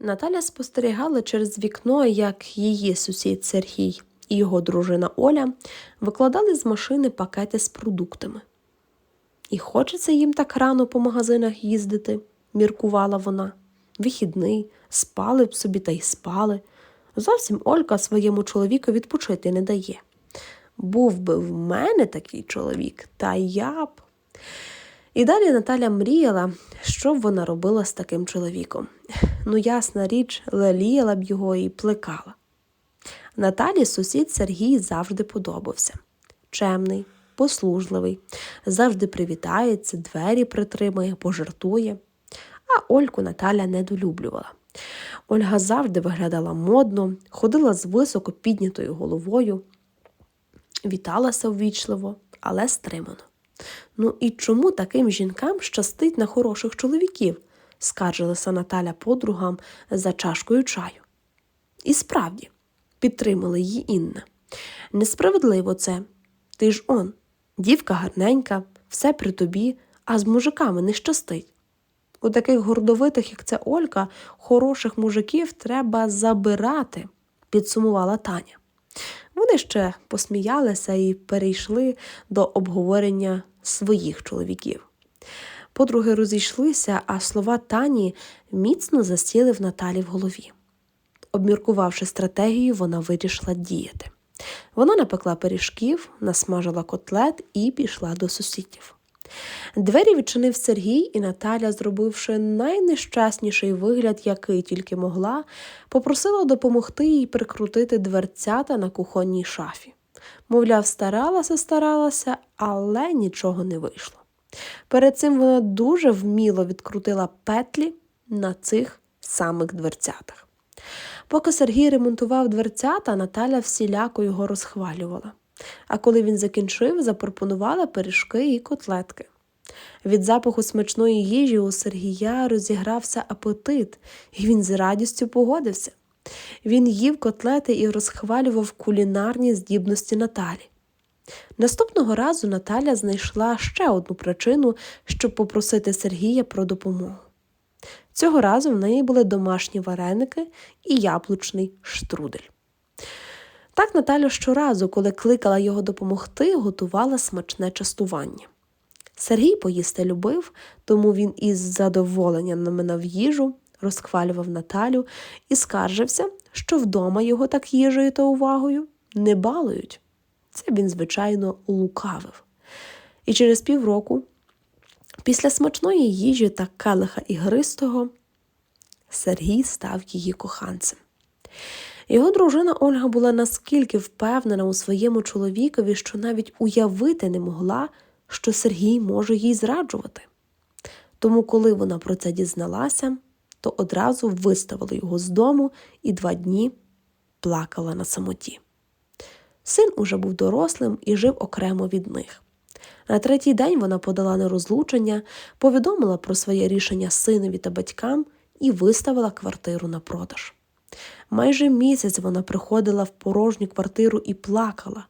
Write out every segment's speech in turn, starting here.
Наталя спостерігала через вікно, як її сусід Сергій і його дружина Оля викладали з машини пакети з продуктами. І хочеться їм так рано по магазинах їздити, міркувала вона. Вихідний, спали б собі та й спали. Зовсім Олька своєму чоловіку відпочити не дає. Був би в мене такий чоловік, та я б. І далі Наталя мріяла, що б вона робила з таким чоловіком. Ну, ясна річ, леліяла б його і плекала. Наталі сусід Сергій завжди подобався. Чемний, послужливий, завжди привітається, двері притримає, пожартує. А Ольку Наталя недолюблювала. Ольга завжди виглядала модно, ходила з високо піднятою головою, віталася ввічливо, але стримано. Ну і чому таким жінкам щастить на хороших чоловіків? Скаржилася Наталя подругам за чашкою чаю. І справді, підтримала її Інна. Несправедливо це. Ти ж он, дівка гарненька, все при тобі, а з мужиками не щастить. У таких гордовитих, як це Олька, хороших мужиків треба забирати, підсумувала Таня. Вони ще посміялися і перейшли до обговорення своїх чоловіків. Подруги розійшлися, а слова Тані міцно засіли в Наталі в голові. Обміркувавши стратегію, вона вирішила діяти. Вона напекла пиріжків, насмажила котлет і пішла до сусідів. Двері відчинив Сергій, і Наталя, зробивши найнещасніший вигляд, який тільки могла, попросила допомогти їй прикрутити дверцята на кухонній шафі. Мовляв, старалася, старалася, але нічого не вийшло. Перед цим вона дуже вміло відкрутила петлі на цих самих дверцятах. Поки Сергій ремонтував дверцята, Наталя всіляко його розхвалювала. А коли він закінчив, запропонувала пиріжки і котлетки. Від запаху смачної їжі у Сергія розігрався апетит, і він з радістю погодився. Він їв котлети і розхвалював кулінарні здібності Наталі. Наступного разу Наталя знайшла ще одну причину, щоб попросити Сергія про допомогу. Цього разу в неї були домашні вареники і яблучний штрудель. Так Наталя щоразу, коли кликала його допомогти, готувала смачне частування. Сергій поїсти любив, тому він із задоволенням наминав їжу, розхвалював Наталю і скаржився, що вдома його так їжею та увагою не балують. Це він, звичайно, лукавив. І через півроку, після смачної їжі та келиха ігристого, Сергій став її коханцем. Його дружина Ольга була наскільки впевнена у своєму чоловікові, що навіть уявити не могла, що Сергій може їй зраджувати. Тому, коли вона про це дізналася, то одразу виставила його з дому і два дні плакала на самоті. Син уже був дорослим і жив окремо від них. На третій день вона подала на розлучення, повідомила про своє рішення синові та батькам і виставила квартиру на продаж. Майже місяць вона приходила в порожню квартиру і плакала,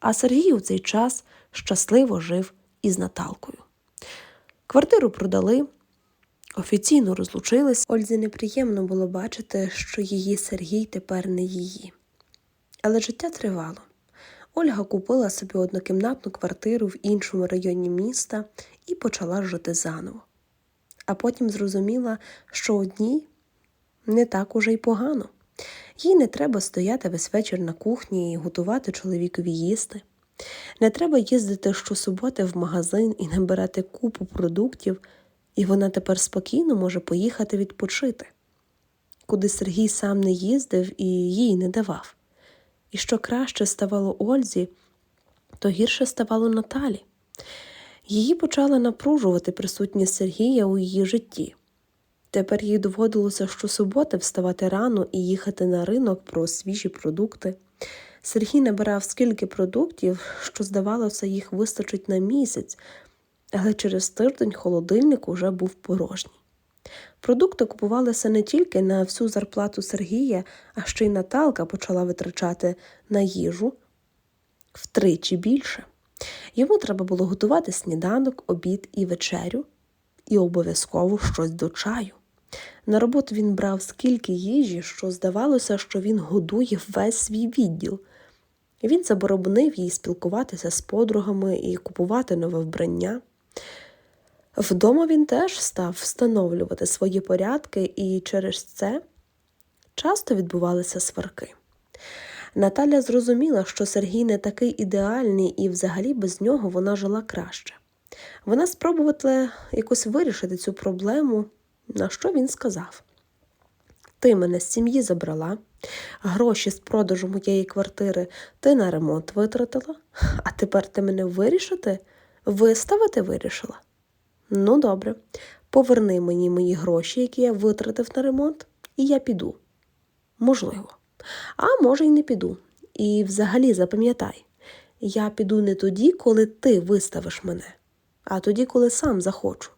а Сергій у цей час щасливо жив із Наталкою. Квартиру продали, офіційно розлучились. Ользі неприємно було бачити, що її Сергій тепер не її. Але життя тривало. Ольга купила собі однокімнатну квартиру в іншому районі міста і почала жити заново. А потім зрозуміла, що одній не так уже й погано. Їй не треба стояти весь вечір на кухні і готувати чоловікові їсти. Не треба їздити щосуботи в магазин і набирати купу продуктів, і вона тепер спокійно може поїхати відпочити, куди Сергій сам не їздив і їй не давав. І що краще ставало Ользі, то гірше ставало Наталі. Її почала напружувати присутність Сергія у її житті. Тепер їй доводилося щосуботи вставати рано і їхати на ринок про свіжі продукти. Сергій набирав скільки продуктів, що, здавалося, їх вистачить на місяць, але через тиждень холодильник уже був порожній. Продукти купувалися не тільки на всю зарплату Сергія, а ще й Наталка почала витрачати на їжу втричі більше. Йому треба було готувати сніданок, обід і вечерю, і обов'язково щось до чаю. На роботу він брав скільки їжі, що здавалося, що він годує весь свій відділ. Він заборонив їй спілкуватися з подругами і купувати нове вбрання. Вдома він теж став встановлювати свої порядки, і через це часто відбувалися сварки. Наталя зрозуміла, що Сергій не такий ідеальний, і взагалі без нього вона жила краще. Вона спробувала якось вирішити цю проблему, на що він сказав: Ти мене з сім'ї забрала, гроші з продажу моєї квартири ти на ремонт витратила, а тепер ти мене вирішити, виставити вирішила. Ну, добре, поверни мені мої гроші, які я витратив на ремонт, і я піду. Можливо. А може, й не піду. І взагалі запам'ятай, я піду не тоді, коли ти виставиш мене, а тоді, коли сам захочу.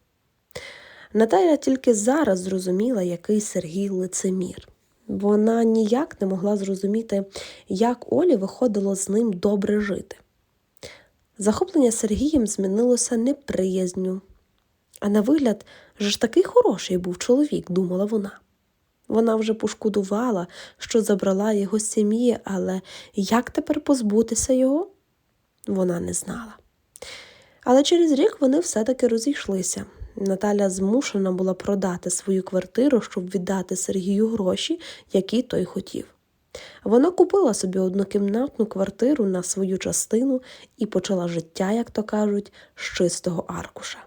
Наталя тільки зараз зрозуміла, який Сергій лицемір. Вона ніяк не могла зрозуміти, як Олі виходило з ним добре жити. Захоплення Сергієм змінилося неприязню. А на вигляд, же ж такий хороший був чоловік, думала вона. Вона вже пошкодувала, що забрала його з сім'ї, але як тепер позбутися його? Вона не знала. Але через рік вони все-таки розійшлися. Наталя змушена була продати свою квартиру, щоб віддати Сергію гроші, які той хотів. Вона купила собі однокімнатну квартиру на свою частину і почала життя, як то кажуть, з чистого аркуша.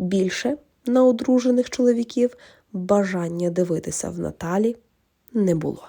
Більше на одружених чоловіків бажання дивитися в Наталі не було.